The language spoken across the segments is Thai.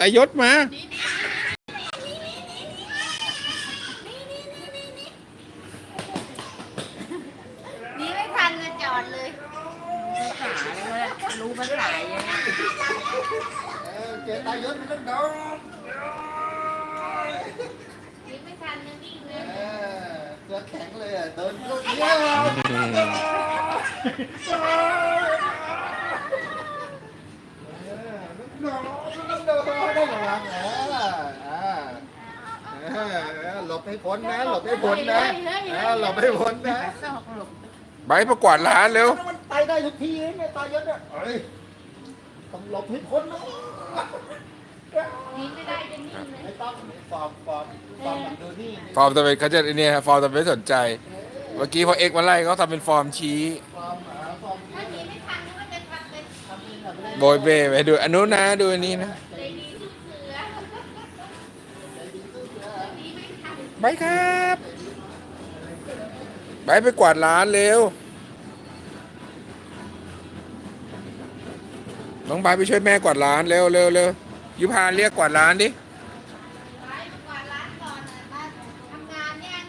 ตายศมา นี่ไม่ทันเลยจอดเลยภาษาเลยรู้ภาษาเยอะเจตายศมันต้องโดนนี่ไม่ทันเลยวิ่งเลยเออเสือแข็งเลยอะเดินลูกเดียว อืม โดนต้องโดน ได้ระวังนะอ่าเออหลบให้พ้นนะ หลบให้พ้นนะเออหลบให้พ้นนะ สอกหลบใบประกวาดร้านเร็ว มันไปได้ทุกทีเนี่ยตายศอะเอ้ยต้องหลบให้พ้นนะหนี่ไม่ได้จะนิ่งเลยไม่ต้องฟอร์มฟอร์มฟอร์มแบบดูนี่ฟอร์มทำไมเขาจะเนี่ยฟอร์มทำไมไม่สนใจ เมื่อกี้พอเอ็กซ์มาไล่เขาทำเป็นฟอร์มชี้ ฟอร์มหาฟอร์มถ้าหนี่ไม่ทันก็จะทำเป็นทำเป็นแบบโบยเบ้ไปดูอันนู้นนะดูอันนี้นะใจดีทุกเสือหนี่ ไม่ทันใบครับใบไปกวาดร้านเร็ว น้องใบไปช่วยแม่กวาดร้านเร็วเร็วเร็วยุพาเรียกกวาดร้านดิไปกวาดร้านก่อนนะบ้านทำงานยัง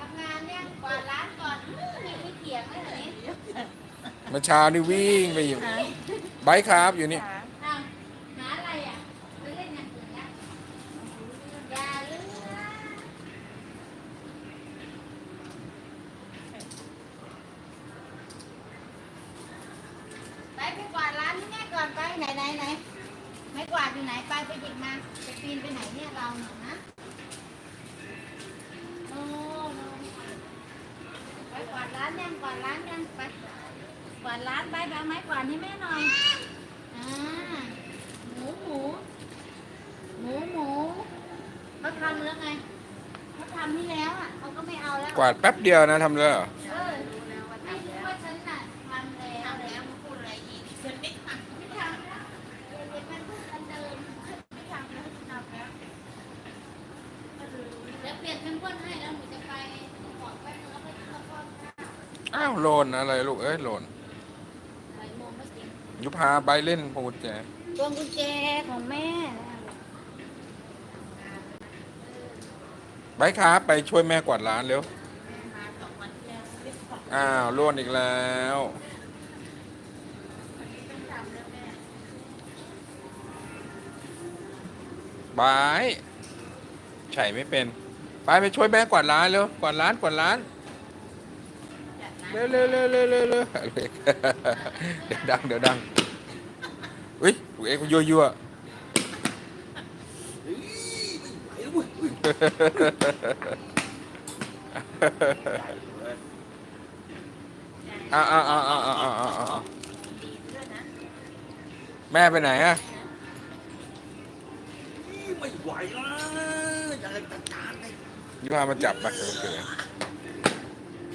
ทำงานยังกวาดร้านก่อนอื้อนี่ไม่เถียงเลยเหรอเนี่ยเมื่อเช้านี่วิ่งไปอยู่ใบครับอยู่นี่ อ้าวหาอะไรอะไปเล่นอย่างอื่นนะอย่าลืมนะไปไปกวาดร้านนี่แม่ ก่อนไปไหนไหนไหนไม่กวาดอยู่ไหนไปไปหยิบมาจะปีนไปไหนเนี่ยเราเนี่ยนะโอ้โนไปกวาดร้านยังกวาดร้านยังไปกวาดร้านไปไปเอาไม้กวาดให้แม่หน่อยอ่าหมูหมูหมูหมูเขาทำแล้วไงเขาทำที่แล้วอะเขาก็ไม่เอาแล้วกวาดแป๊บเดียวนะทำเลยเหรอ เออไม่รู้ว่าฉันน่ะทำแล้วแล้วมาพูดอะไรอีกฉันไม่ทำไม่ทำแล้วเด็กๆมันพูดกันเดิมไม่ทำแล้วทำแล้วแล้วเปลี่ยนเป็นเพื่อนให้แล้วหนูจะไปบอกแป๊บนึงแล้วไปทำข้าวข้าว อ้าวโลนอะไรลูกเอ้ยโลนบ่ายโมงก็จริงยุพาใบเล่นพวงกุญแจพวงกุญแจของแม่ใบครับไปช่วยแม่กวาดร้านเร็วอ้าวโลนอีกแล้วบายใช่ไม่เป็น ไปไปช่วยแม่กวาดร้านเร็วกวาดร้านกวาดร้าน เร็วเร็วเร็วเร็วเร็วเร็วเดี๋ยวดังเดี๋ยวดังอุ้ยลูกเอ็กซ์ยั่วยั่วอ้าวอ้าวอ้าวอ้าวอ้าวอ้าวอ้าวแม่ไปไหนอะไม่ไหวแล้วอยากจัดการเลยยี่พามาจับไปโอเค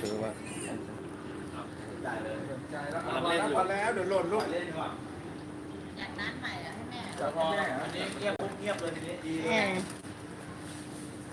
คือว่า ได้เลย ใจแล้วพอแล้วพอแล้วเดี๋ยวหล่นลูก เล่นดีกว่าจัดน้ำใหม่แล้วให้แม่จับแม่อันนี้เงียบปุ๊บเงียบเลยทีนี้ดีเออ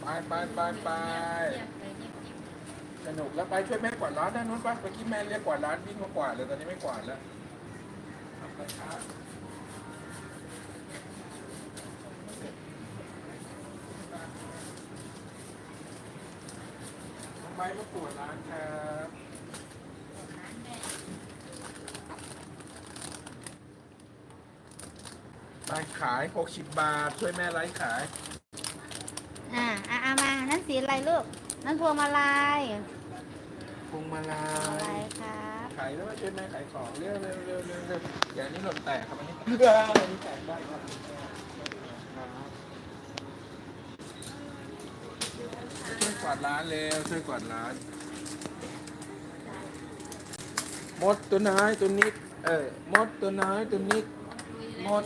ไปไปไปไปเงียบเลยเงียบจริงสนุกแล้วไปช่วยแม่กวาดร้านด้านนู้นไปเมื่อกี้แม่เรียกกวาดร้านวิ่งมากวาดเลยตอนนี้ไม่กวาดแล้วเอาไปครับทำไมมากวาดร้านครับ ร้านแม่ ไปขาย60บาท ช่วยแม่ไลฟ์ขาย อ่าอ่าเอามา นั่นสีอะไรลูก นั่นพวงมาลัยพวงมาลาอะไรยครับขายแล้วมาช่วยแม่ขายของเร็วเร็วเร็วเร็วเร็วอย่าอันนี้หล่นแตกครับอันนี้อันนี้แตกได้ครับช่วยกวาดร้านเร็วช่วยกวาดร้านมดตัวน้อยตัวนิดเออมดตัวน้อยตัวนิดมด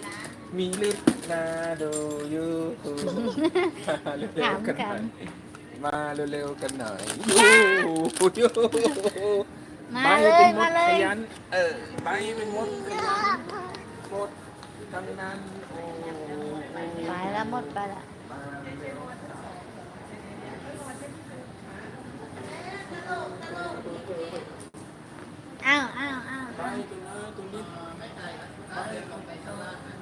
มีฤทธิ์นาดูยูทูมาเร็วๆกันหน่อยมาเร็วๆกันหน่อยยูยูมาใบเลเป็ยนมมาดเลขยยันเออใบเป็นมดขยันมดทำนั้นโอ้ไปแล้วหมดไปละมาเร็วอ้าวอ้าวอ้าวใบตัวน้อยตัวนิดใบยูยูมาเร็วๆกันห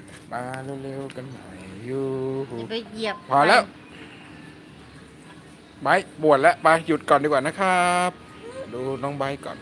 มาเร็วๆกันหน่อยยูอย่าไปเหยียบพอแล้วไบร์ทบวชแล้วไปหยุดก่อนดีกว่านะครับ ดูน้องไบร์ทก่อน